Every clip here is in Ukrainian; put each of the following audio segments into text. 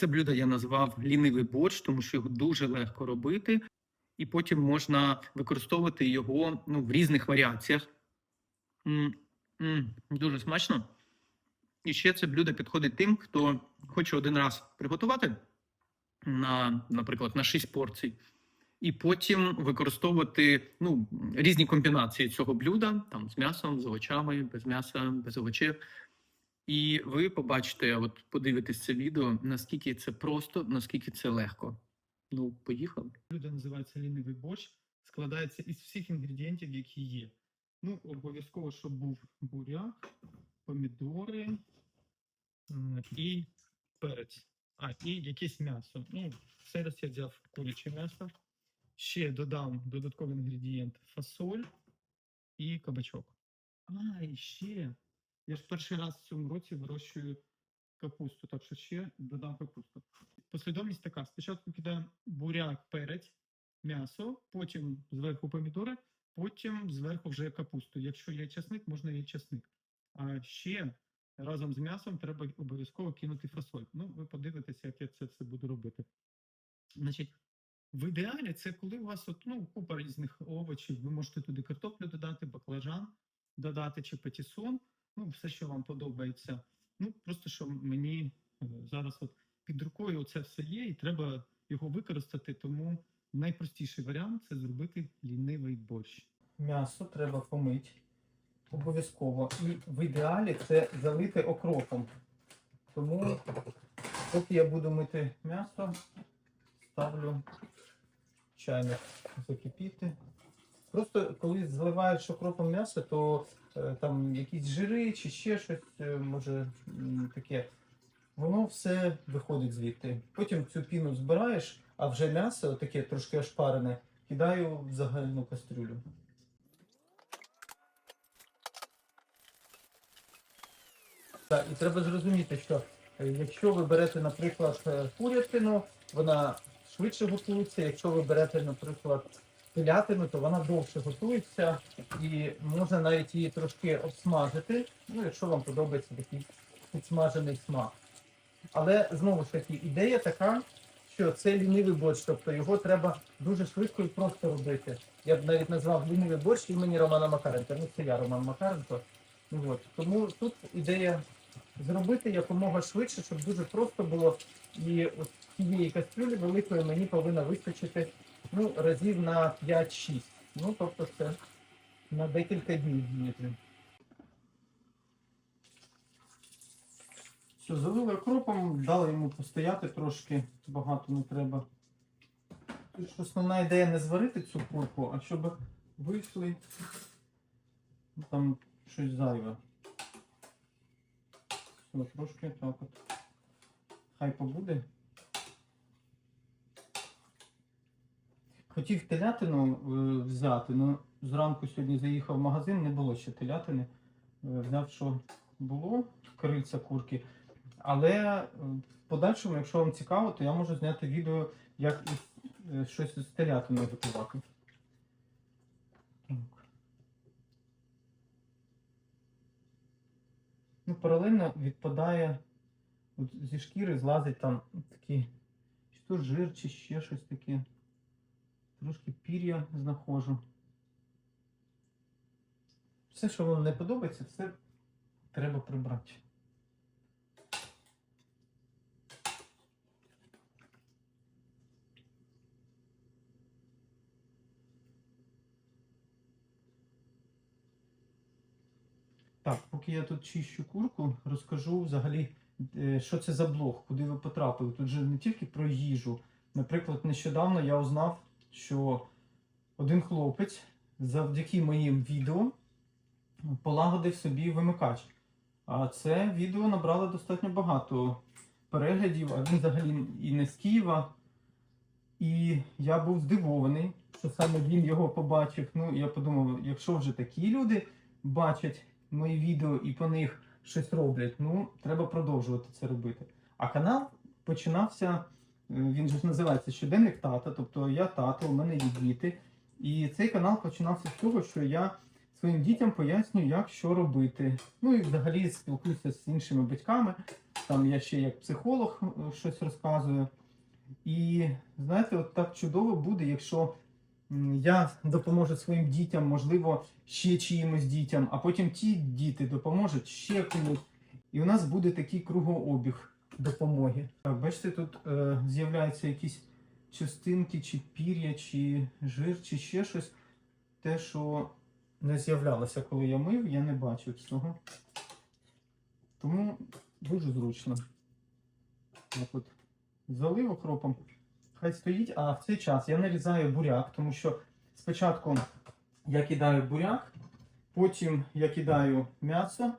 Це блюдо я назвав лінивий борщ, тому що його дуже легко робити, і потім можна використовувати його ну, в різних варіаціях. М, м, дуже смачно. І ще це блюдо підходить тим, хто хоче один раз приготувати на, наприклад, на 6 порцій, і потім використовувати ну, різні комбінації цього блюда там з м'ясом, з овочами, без м'яса, без овочів. І ви побачите, от подивитесь це відео, наскільки це просто, наскільки це легко. Ну, поїхали. Блюдо називається лінивий борщ, складається із всіх інгредієнтів, які є. Ну, обов'язково, щоб був буряк, помідори і перець. А, і якесь м'ясо. Ну, зараз я взяв куряче м'ясо. Ще додам додатковий інгредієнт фасоль і кабачок. А, і ще. Я ж перший раз в цьому році вирощую капусту, так що ще додам капусту. Послідовність така: спочатку кидаємо буряк, перець, м'ясо, потім зверху помідори, потім зверху вже капусту. Якщо є часник, можна і часник. А ще разом з м'ясом треба обов'язково кинути фасоль. Ну, ви подивитеся, як я це все буду робити. Значить, в ідеалі це коли у вас от, ну, купа різних овочів, ви можете туди картоплю додати, баклажан додати чи патісон, ну, все, що вам подобається. Ну, просто що мені е, зараз от під рукою це все є, і треба його використати, тому найпростіший варіант це зробити лінивий борщ. М'ясо треба помити обов'язково. І в ідеалі це залити окропом. Тому, поки я буду мити м'ясо, ставлю чайник закипіти. Просто коли зливаєш окропом м'ясо, то е, там якісь жири чи ще щось е, може таке. Воно все виходить звідти. Потім цю піну збираєш, а вже м'ясо, таке трошки ошпарене, кидаю в загальну кастрюлю. Так, і треба зрозуміти, що е, якщо ви берете, наприклад, курятину, вона швидше готується. Якщо ви берете, наприклад, телятину, то вона довше готується і можна навіть її трошки обсмажити, ну, якщо вам подобається такий підсмажений смак. Але знову ж таки, ідея така, що це лінивий борщ, тобто його треба дуже швидко і просто робити. Я б навіть назвав лінивий борщ імені Романа Макаренка. Ну, це я Роман Макаренко. Ну, от. Тому тут ідея зробити якомога швидше, щоб дуже просто було. І от цієї кастрюлі великої мені повинна вистачити ну, разів на 5-6. Ну, тобто це на декілька днів діяти. Все, залили окропом, дали йому постояти трошки, багато не треба. Основна ідея не зварити цю курку, а щоб вийшли там щось зайве. Все, трошки так от. Хай побуде. Хотів телятину е, взяти, але зранку сьогодні заїхав в магазин, не було ще телятини. Е, взяв, що було, крильця курки. Але е, в подальшому, якщо вам цікаво, то я можу зняти відео, як щось з телятиною готувати. Ну, паралельно відпадає зі шкіри, злазить там такі, чи то жир, чи ще щось таке. Трошки пір'я знаходжу. Все, що вам не подобається, все треба прибрати. Так, поки я тут чищу курку, розкажу взагалі, е, що це за блог, куди ви потрапили. Тут же не тільки про їжу. Наприклад, нещодавно я узнав, що один хлопець завдяки моїм відео полагодив собі вимикач. А це відео набрало достатньо багато переглядів, а він взагалі і не з Києва. І я був здивований, що саме він його побачив. Ну, я подумав, якщо вже такі люди бачать мої відео і по них щось роблять, ну, треба продовжувати це робити. А канал починався, він же ж називається Щоденник тата, тобто я тато, у мене є діти. І цей канал починався з того, що я своїм дітям пояснюю, як що робити. Ну і взагалі спілкуюся з іншими батьками. Там я ще як психолог е, щось розказую. І знаєте, от так чудово буде, якщо я допоможу своїм дітям, можливо, ще чиїмось дітям, а потім ті діти допоможуть ще комусь. І у нас буде такий кругообіг допомоги. Бачите, тут е, з'являються якісь частинки, чи пір'я, чи жир, чи ще щось. Те, що не з'являлося, коли я мив, я не бачив цього. Тому дуже зручно. Так от залив окропом, хай стоїть, а в цей час я нарізаю буряк, тому що спочатку я кидаю буряк, потім я кидаю м'ясо,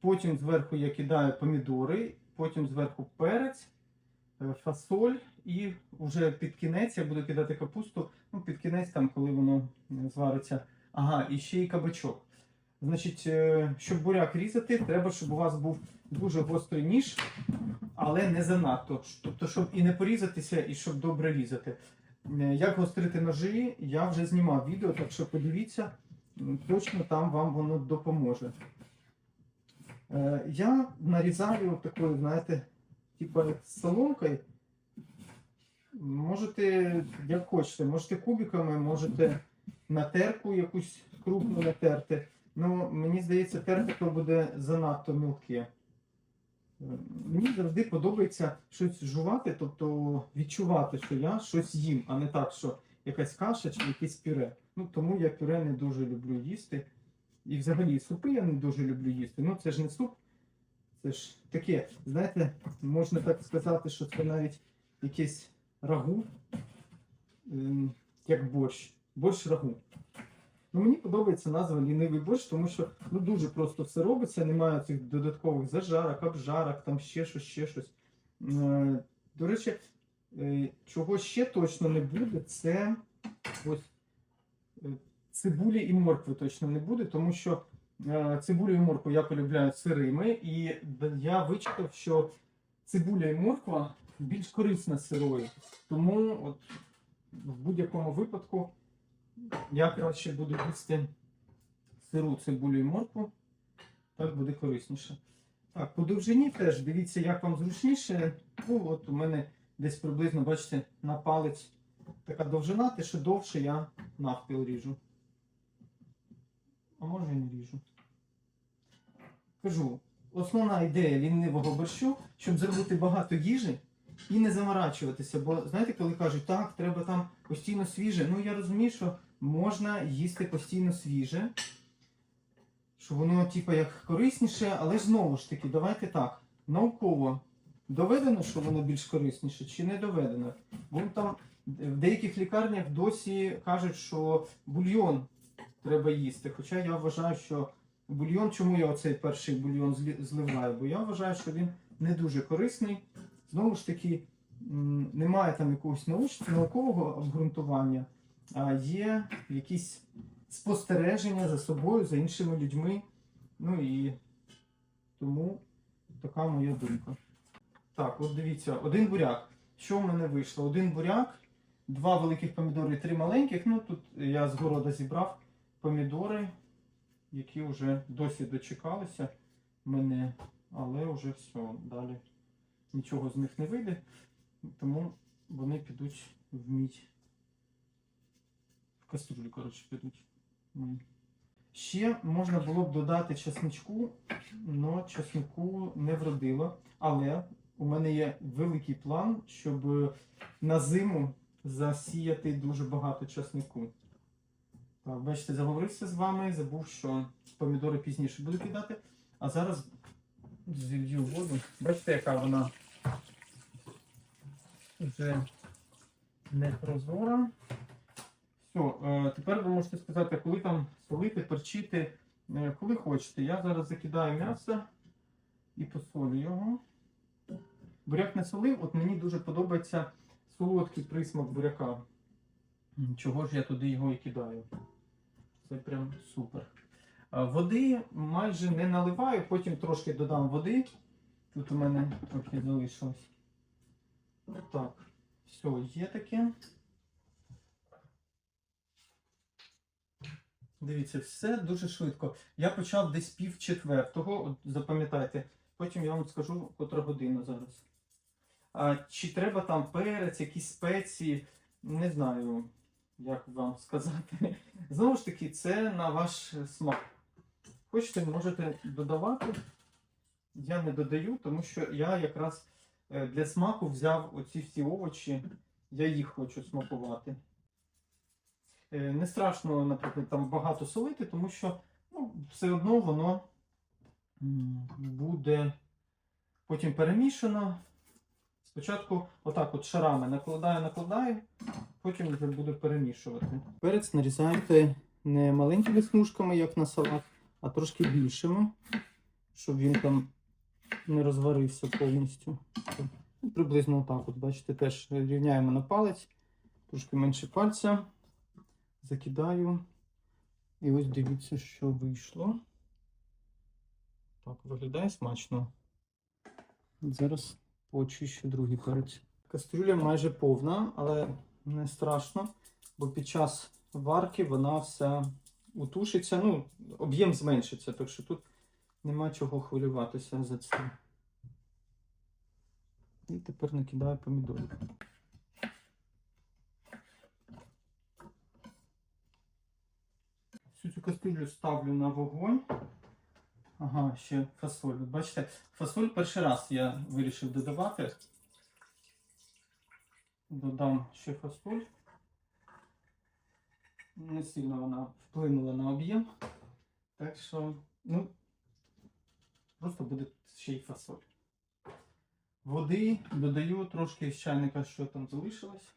потім зверху я кидаю помідори, потім зверху перець, е, фасоль і вже під кінець я буду кидати капусту, ну під кінець, там, коли воно е, звариться. Ага, і ще й кабачок. Значить, е, щоб буряк різати, треба, щоб у вас був дуже гострий ніж, але не занадто. Тобто, щоб і не порізатися, і щоб добре різати. Як гострити ножі, я вже знімав відео, так що подивіться, точно там вам воно допоможе. Е, Я нарізаю такою, знаєте, типу соломкою. Можете, як хочете, можете кубиками, можете на терку якусь крупну натерти. Ну, мені здається, терти то буде занадто мілке. Е, Мені завжди подобається щось жувати, тобто відчувати, що я щось їм, а не так, що якась каша чи якесь пюре. Ну, тому я пюре не дуже люблю їсти. І взагалі супи я не дуже люблю їсти. Ну, це ж не суп, це ж таке, знаєте, можна так сказати, що це навіть якесь рагу, ем, як борщ. Борщ рагу. Ну, мені подобається назва лінивий борщ, тому що ну, дуже просто все робиться, немає цих додаткових зажарок, обжарок, там ще щось, ще щось. Е, До речі, е, чого ще точно не буде, це ось е, цибулі і моркви точно не буде, тому що е, цибулю і моркву я полюбляю сирими, і я вичитав, що цибуля і морква більш корисна сирою. Тому от, в будь-якому випадку я краще буду їсти сиру цибулю і моркву. Так буде корисніше. Так, по довжині теж дивіться, як вам зручніше. Ну, от у мене десь приблизно, бачите, на палець така довжина, те, що довше я навпіл ріжу. А може і не ріжу. Кажу, основна ідея лінивого борщу, щоб зробити багато їжі і не заморачуватися. Бо знаєте, коли кажуть, так, треба там постійно свіже. Ну я розумію, що можна їсти постійно свіже, що воно, типу, як корисніше, але знову ж таки, давайте так. Науково доведено, що воно більш корисніше, чи не доведено? Бо там в деяких лікарнях досі кажуть, що бульйон треба їсти. Хоча я вважаю, що бульйон, чому я оцей перший бульйон зливаю? Бо я вважаю, що він не дуже корисний. Знову ж таки, немає там якогось наукового обґрунтування, а є якісь спостереження за собою, за іншими людьми. Ну і тому така моя думка. Так, от дивіться, один буряк. Що в мене вийшло? Один буряк, два великих помідори три маленьких. Ну тут я з города зібрав помідори, які вже досі дочекалися мене, але вже все, далі нічого з них не вийде, тому вони підуть в мідь. В каструлю, коротше, підуть. Ще можна було б додати чесничку, але чеснику не вродило. Але у мене є великий план, щоб на зиму засіяти дуже багато чеснику. Бачите, заговорився з вами, забув, що помідори пізніше буду кидати. А зараз зілью воду. Бачите, яка вона вже не прозора. Все, тепер ви можете сказати, коли там солити, перчити, е, коли хочете. Я зараз закидаю м'ясо і посолю його. Буряк не солив, от мені дуже подобається солодкий присмак буряка. Чого ж я туди його і кидаю? Це прям супер. Води майже не наливаю, потім трошки додам води. Тут у мене трохи залишилось. Так, все, є таке. Дивіться, все дуже швидко. Я почав десь пів четвертого, запам'ятайте. Потім я вам скажу, котра година зараз. А, чи треба там перець, якісь спеції, не знаю, як вам сказати. Знову ж таки, це на ваш смак. Хочете, можете додавати. Я не додаю, тому що я якраз е, для смаку взяв оці всі овочі, я їх хочу смакувати. Е, Не страшно, наприклад, там багато солити, тому що ну, все одно воно буде потім перемішано. Спочатку отак от шарами накладаю, накладаю, потім вже буду перемішувати. Перець нарізаєте не маленькими смужками, як на салат, а трошки більшими, щоб він там не розварився повністю. Приблизно отак, от, бачите, теж рівняємо на палець, трошки менше пальця. Закидаю. І ось дивіться, що вийшло. Так, виглядає смачно. Зараз почищу другий перець. Кастрюля майже повна, але не страшно, бо під час варки вона вся утушиться, ну, об'єм зменшиться, так що тут нема чого хвилюватися за це. І тепер накидаю помідори. Всю цю кастрюлю ставлю на вогонь. Ага, ще фасоль. Бачите, фасоль перший раз я вирішив додавати. Додам ще фасоль. Не сильно вона вплинула на об'єм. Так що, ну, просто буде ще й фасоль. Води додаю трошки з чайника, що там залишилось.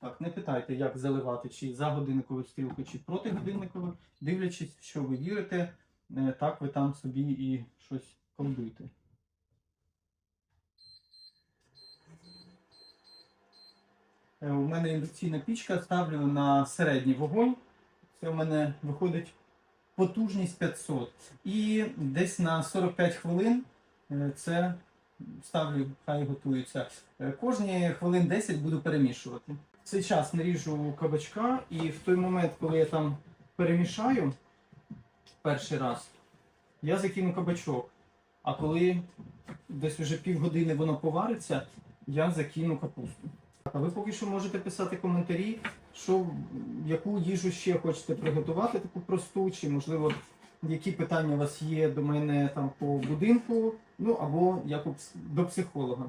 Так, не питайте, як заливати, чи за годинникову стрілку, чи проти годинникову, дивлячись, що ви вірите, так ви там собі і щось колдуйте. Е, У мене індукційна пічка, ставлю на середній вогонь. Це у мене виходить потужність 500. І десь на 45 хвилин е, це ставлю, хай готується. Е, Кожні хвилин 10 буду перемішувати. В цей час наріжу кабачка, і в той момент, коли я там перемішаю перший раз, я закину кабачок. А коли десь вже півгодини воно повариться, я закину капусту. А ви поки що можете писати коментарі, що яку їжу ще хочете приготувати, таку просту, чи можливо які питання у вас є до мене там по будинку, ну або як до психолога.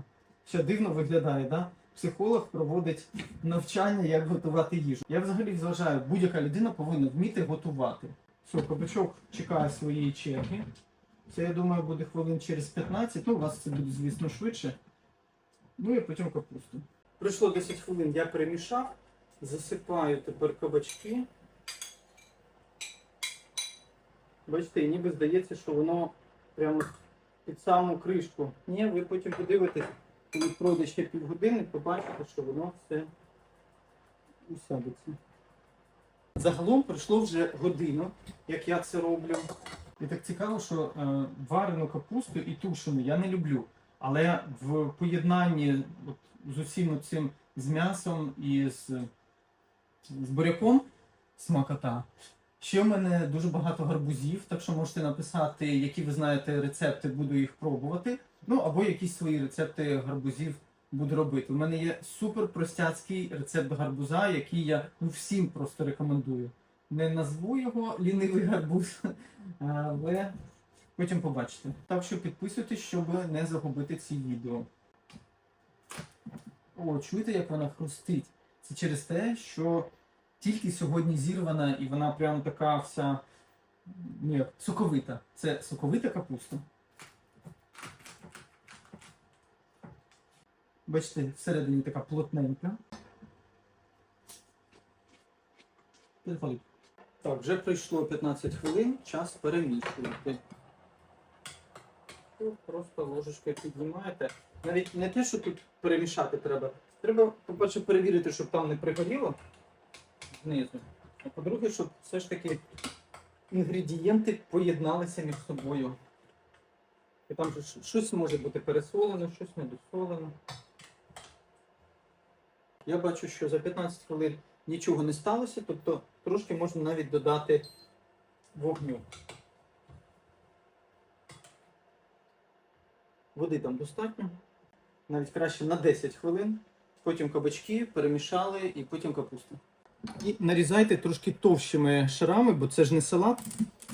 Ще дивно виглядає, да? Психолог проводить навчання, як готувати їжу. Я взагалі вважаю, будь-яка людина повинна вміти готувати. Все, кабачок чекає своєї черги. Це, я думаю, буде хвилин через 15. Ну, у вас це буде, звісно, швидше. Ну і потім капусту. Пройшло 10 хвилин, я перемішав. Засипаю тепер кабачки. Бачите, ніби здається, що воно прямо під саму кришку. Ні, ви потім подивитесь, коли пройде ще півгодини, побачите, що воно все усядеться. Загалом пройшло вже годину, як я це роблю. І так цікаво, що е, варену капусту і тушену я не люблю. Але в поєднанні от, з усім цим з м'ясом і з, з буряком смакота. Ще в мене дуже багато гарбузів, так що можете написати, які ви знаєте рецепти, буду їх пробувати. Ну або якісь свої рецепти гарбузів буду робити. У мене є супер простяцький рецепт гарбуза, який я ну, всім просто рекомендую. Не назву його лінивий гарбуз, але потім побачите. Так що підписуйтесь, щоб не загубити ці відео. О, чуєте, як вона хрустить? Це через те, що тільки сьогодні зірвана і вона прям така вся ну, як, соковита. Це соковита капуста. Бачите, всередині така плотненька. Так, вже пройшло 15 хвилин, час перемішувати. Просто ложечкою піднімаєте. Навіть не те, що тут перемішати треба. Треба, по-перше, перевірити, щоб там не пригоріло знизу. А по-друге, щоб все ж таки інгредієнти поєдналися між собою. І там щось може бути пересолено, щось недосолено. Я бачу, що за 15 хвилин нічого не сталося, тобто трошки можна навіть додати вогню. Води там достатньо. Навіть краще на 10 хвилин. Потім кабачки перемішали і потім капусту. І нарізайте трошки товщими шарами, бо це ж не салат,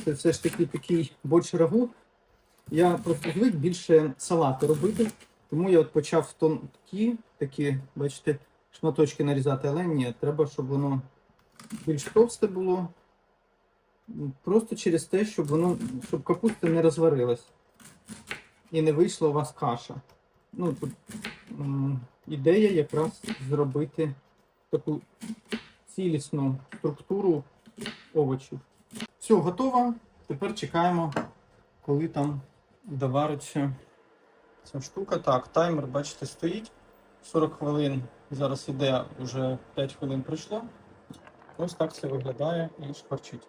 це все ж таки такий борщ рагу. Я просто звик більше салати робити, тому я от почав в тонкі, такі, бачите, шматочки нарізати, але ні, треба, щоб воно більш товсте було. Просто через те, щоб воно, щоб капуста не розварилась і не вийшла у вас каша. Ну, тут ідея якраз зробити таку цілісну структуру овочів. Все, готово. Тепер чекаємо, коли там довариться ця штука. Так, таймер, бачите, стоїть. 40 хвилин. Зараз іде, вже 5 хвилин пройшло. Ось так це виглядає і шкварчить.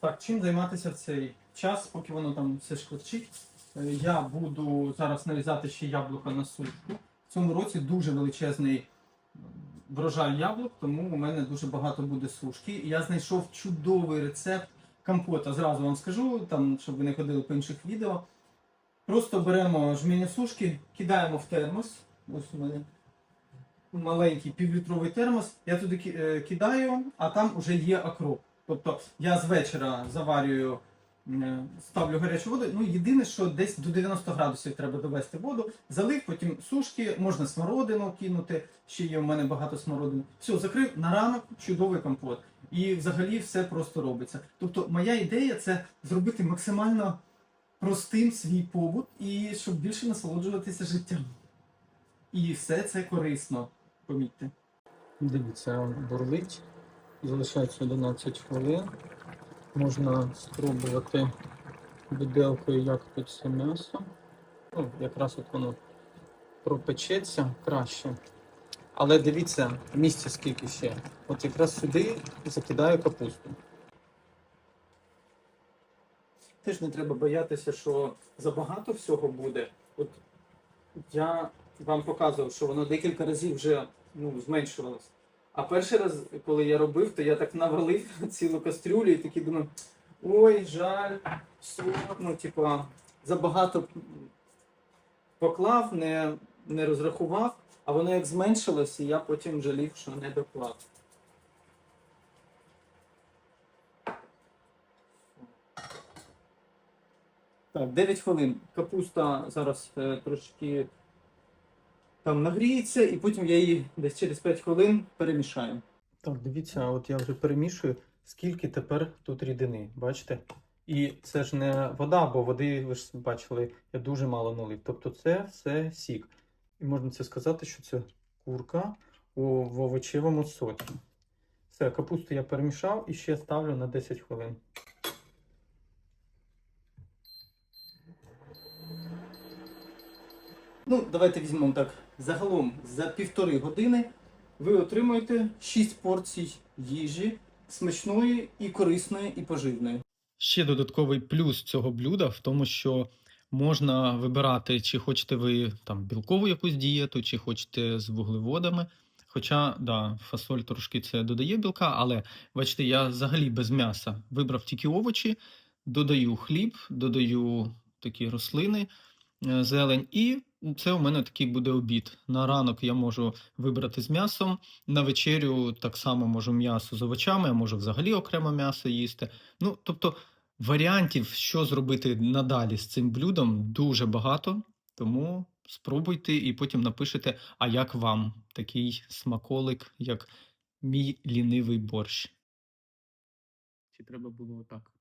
Так, чим займатися в цей час, поки воно там все шкварчить? Е, Я буду зараз нарізати ще яблука на сушку. В цьому році дуже величезний врожай яблук, тому у мене дуже багато буде сушки. Я знайшов чудовий рецепт компота. Зразу вам скажу, там, щоб ви не ходили по інших відео. Просто беремо жміння сушки, кидаємо в термос. Ось у мене маленький півлітровий термос. Я туди е, кидаю, а там вже є окроп. Тобто я з вечора заварюю, е, ставлю гарячу воду. Ну, єдине, що десь до 90 градусів треба довести воду. Залив, потім сушки, можна смородину кинути. Ще є у мене багато смородини. Все, закрив на ранок чудовий компот. І взагалі все просто робиться. Тобто, моя ідея це зробити максимально простим свій побут і щоб більше насолоджуватися життям. І все це корисно, помітьте. Дивіться, бурлить. Залишається 11 хвилин. Можна спробувати виделкою, як тут це м'ясо. Ну, якраз от воно пропечеться краще. Але дивіться, місця скільки ще. От якраз сюди закидаю капусту. Теж не треба боятися, що забагато всього буде. От я вам показував, що воно декілька разів вже ну, зменшувалось. А перший раз, коли я робив, то я так навалив цілу кастрюлю і такий думаю, ой, жаль, ну, типа, забагато поклав, не, не розрахував, а воно як зменшилось, і я потім жалів, що не доклав. Так, 9 хвилин. Капуста зараз е, трошки там нагріється, і потім я її десь через 5 хвилин перемішаю. Так, дивіться, от я вже перемішую, скільки тепер тут рідини, бачите? І це ж не вода, бо води, ви ж бачили, я дуже мало налив. Тобто це все сік. І можна це сказати, що це курка у овочевому соці. Все, капусту я перемішав і ще ставлю на 10 хвилин. Ну, давайте візьмемо так. Загалом за півтори години ви отримуєте 6 порцій їжі смачної і корисної, і поживної. Ще додатковий плюс цього блюда в тому, що можна вибирати, чи хочете ви там білкову якусь дієту, чи хочете з вуглеводами. Хоча, да, фасоль трошки це додає білка, але бачите, я взагалі без м'яса вибрав тільки овочі, додаю хліб, додаю такі рослини, е, зелень, і це у мене такий буде обід. На ранок я можу вибрати з м'ясом, на вечерю так само можу м'ясо з овочами, а можу взагалі окремо м'ясо їсти. Ну, тобто варіантів, що зробити надалі з цим блюдом, дуже багато. Тому спробуйте і потім напишете, а як вам такий смаколик, як мій лінивий борщ. Чи треба було отак?